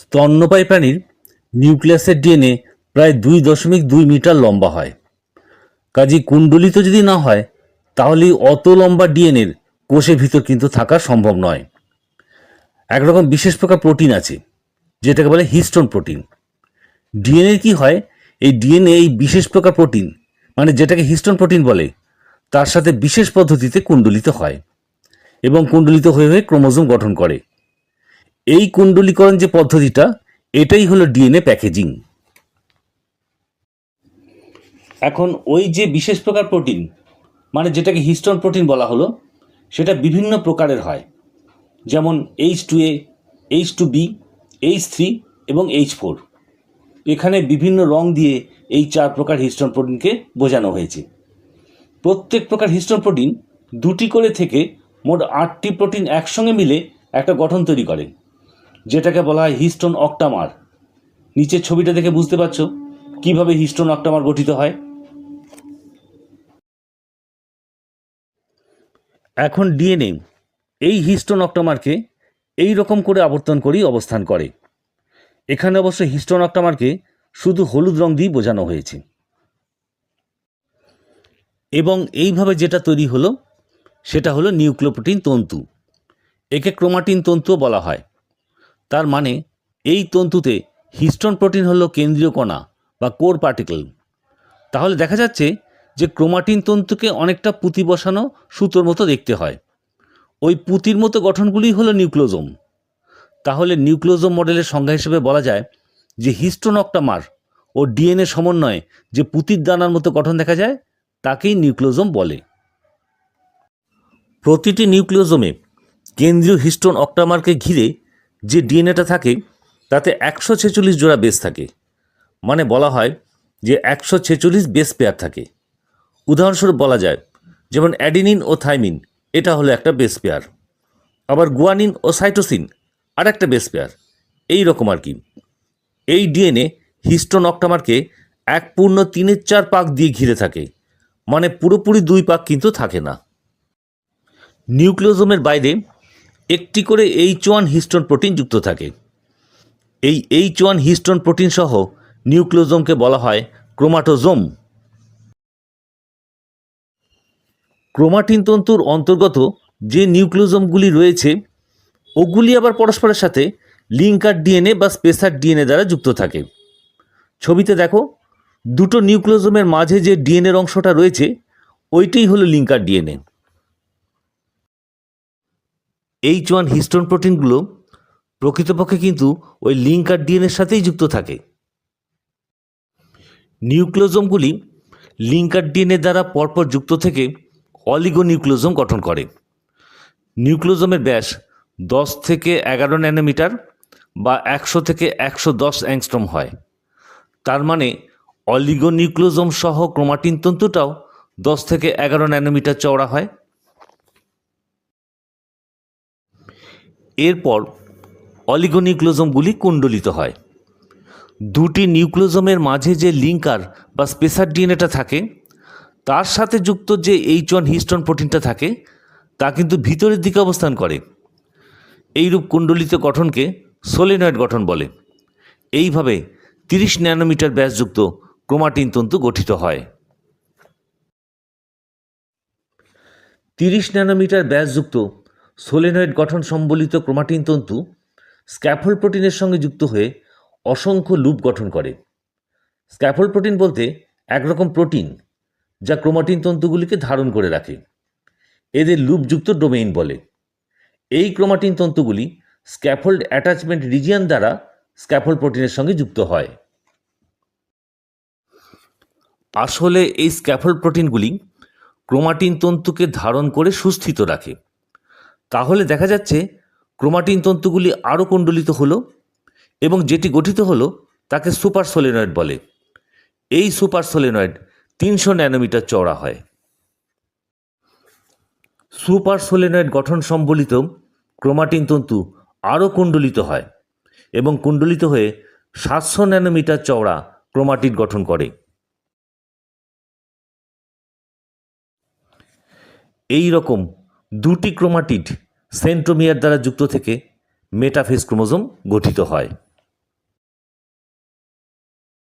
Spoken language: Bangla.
স্তন্যপায়ী প্রাণীর নিউক্লিয়াসের ডিএনএ প্রায় দুই দশমিক দুই মিটার লম্বা হয়। কাজী কুণ্ডলিত যদি না হয় তাহলে অত লম্বা ডিএনএর কোষের ভিতর কিন্তু থাকা সম্ভব নয়। একরকম বিশেষ প্রকার প্রোটিন আছে, যেটাকে বলে হিস্টোন প্রোটিন। ডিএনএ কি হয়? এই ডিএনএ এই বিশেষ প্রকার প্রোটিন মানে যেটাকে হিস্টোন প্রোটিন বলে, তার সাথে বিশেষ পদ্ধতিতে কুণ্ডলিত হয় এবং কুণ্ডলিত হয়ে হয়ে ক্রোমোজোম গঠন করে। এই কুণ্ডলীকরণ যে পদ্ধতিটা, এটাই হলো ডিএনএ প্যাকেজিং এখন ওই যে বিশেষ প্রকার প্রোটিন মানে যেটাকে হিস্টোন প্রোটিন বলা হলো, সেটা বিভিন্ন প্রকারের হয়। যেমন H two A H two B H three এবং এইচ ফোর এখানে বিভিন্ন রং দিয়ে এই চার প্রকার হিস্টোন প্রোটিনকে বোঝানো হয়েছে। প্রত্যেক প্রকার হিস্টোন প্রোটিন দুটি করে থেকে মোট আটটি প্রোটিন একসঙ্গে মিলে একটা গঠন তৈরি করে। যেটাকে বলা হয় হিস্টোন অক্টামার। নিচের ছবিটা দেখে বুঝতে পারছ কীভাবে হিস্টোন অক্টামার গঠিত হয়? এখন ডিএনএ, এই হিস্টোন অক্টামারকে এই রকম করে আবর্তন করেই অবস্থান করে। এখানে অবশ্য হিস্টোন অক্টামারকে শুধু হলুদ রং দিয়েই বোঝানো হয়েছে। এবং এইভাবে যেটা তৈরি হলো, সেটা হলো নিউক্লিওপ্রোটিন তন্তু। একে ক্রোমাটিন তন্তুও বলা হয়। তার মানে এই তন্তুতে হিস্টোন প্রোটিন হলো কেন্দ্রীয় কণা বা কোর পার্টিকেল তাহলে দেখা যাচ্ছে যে ক্রোমাটিন তন্তুকে অনেকটা পুঁতি বসানো সুতোর মতো দেখতে হয়। ওই পুঁতির মতো গঠনগুলি হলো নিউক্লোজোম তাহলে নিউক্লোজোম মডেলের সংজ্ঞা হিসেবে বলা যায় যে হিস্টোন অক্টামার ও ডিএনএ সমন্বয়ে যে পুঁতির দানার মতো গঠন দেখা যায়, তাকেই নিউক্লোজোম বলে। প্রতিটি নিউক্লিওজোমে কেন্দ্রীয় হিস্টোন অক্টামারকে ঘিরে যে ডিএনএটা থাকে, তাতে একশো ছেচল্লিশ জোড়া বেস থাকে। মানে বলা হয় যে একশো ছেচল্লিশ বেস পেয়ার থাকে। উদাহরণস্বরূপ বলা যায়, যেমন অ্যাডিনিন ও থাইমিন, এটা হলো একটা বেস পেয়ার আবার গুয়ানিন ও সাইটোসিন আর একটা বেস পেয়ার এই রকম আর কি। এই ডিএনএ হিস্টোন অক্টামারকে এক পূর্ণ তিনের চার পাক দিয়ে ঘিরে থাকে। মানে পুরোপুরি দুই পাক কিন্তু থাকে না। নিউক্লিওজোমের বাইরে একটি করে এইচ ওয়ান হিস্টোন প্রোটিন যুক্ত থাকে। এই এইচ ওয়ান হিস্টোন প্রোটিন সহ নিউক্লিওজোমকে বলা হয় ক্রোমাটোজোম। ক্রোমাটিন তন্তুর অন্তর্গত যে নিউক্লিওজোমগুলি রয়েছে, ওগুলি আবার পরস্পরের সাথে লিঙ্কার ডিএনএ বা স্পেসার ডিএনএ দ্বারা যুক্ত থাকে। ছবিতে দেখো, দুটো নিউক্লিওজোমের মাঝে যে ডিএনএর অংশটা রয়েছে, ওইটাই হলো linker DNA. H one histone প্রোটিনগুলো প্রকৃতপক্ষে কিন্তু ওই লিঙ্কার ডিএনএর সাথেই যুক্ত থাকে। নিউক্লিওজোমগুলি লিঙ্কার ডিএনএ দ্বারা পরপর যুক্ত থেকে অলিগোনিউক্লিওজোম গঠন করে। নিউক্লিওজোমের ব্যাস দশ থেকে এগারো ন্যানোমিটার বা একশো থেকে একশো দশ অ্যাংস্ট্রম হয়। তার মানে অলিগোনিউক্লিওজোম সহ ক্রোমাটিন তন্তুটাও দশ থেকে এগারো ন্যানোমিটার চওড়া হয়। এরপর অলিগোনিউক্লিওজোমগুলি কুণ্ডলিত হয়। দুটি নিউক্লোজমের মাঝে যে লিঙ্কার বা স্পেসার ডিএনএটা থাকে, তার সাথে যুক্ত যে এইচ ওয়ান হিস্টোন প্রোটিনটা থাকে, তা কিন্তু ভিতরের দিকে অবস্থান করে। এইরূপ কুণ্ডলিত গঠনকে সোলেনয়েড গঠন বলে। এইভাবে তিরিশ ন্যানোমিটার ব্যাসযুক্ত ক্রোমাটিন তন্তু গঠিত হয়। তিরিশ ন্যানোমিটার ব্যাসযুক্ত সোলেনয়েড গঠন সম্বলিত ক্রোমাটিন তন্তু স্ক্যাফোল প্রোটিনের সঙ্গে যুক্ত হয়ে অসংখ্য লুপ গঠন করে। স্ক্যাফোল প্রোটিন বলতে একরকম প্রোটিন যা ক্রোমাটিন তন্তুগুলিকে ধারণ করে রাখে। এদের লুপযুক্ত ডোমেইন বলে। এই ক্রোমাটিন তন্তুগুলি স্ক্যাফোল্ড অ্যাটাচমেন্ট রিজিয়ান দ্বারা স্ক্যাফোল প্রোটিনের সঙ্গে যুক্ত হয়। আসলে এই স্ক্যাফোল প্রোটিনগুলি ক্রোমাটিন তন্তুকে ধারণ করে সুস্থিত রাখে। তাহলে দেখা যাচ্ছে ক্রোমাটিন তন্তুগুলি আরও কুণ্ডলিত হলো এবং যেটি গঠিত হলো তাকে সুপার সোলেনয়েড বলে। এই সুপার সোলেনয়েড তিনশো ন্যানোমিটার চওড়া হয়। সুপার সোলেনয়েড গঠন সম্বলিত ক্রোমাটিন তন্তু আরও কুণ্ডলিত হয় এবং কুণ্ডলিত হয়ে সাতশো ন্যানোমিটার চওড়া ক্রোমাটিড গঠন করে। এই রকম দুটি ক্রোমাটিড সেন্ট্রোমিয়ার দ্বারা যুক্ত থেকে মেটাফেজ ক্রোমোজোম গঠিত হয়।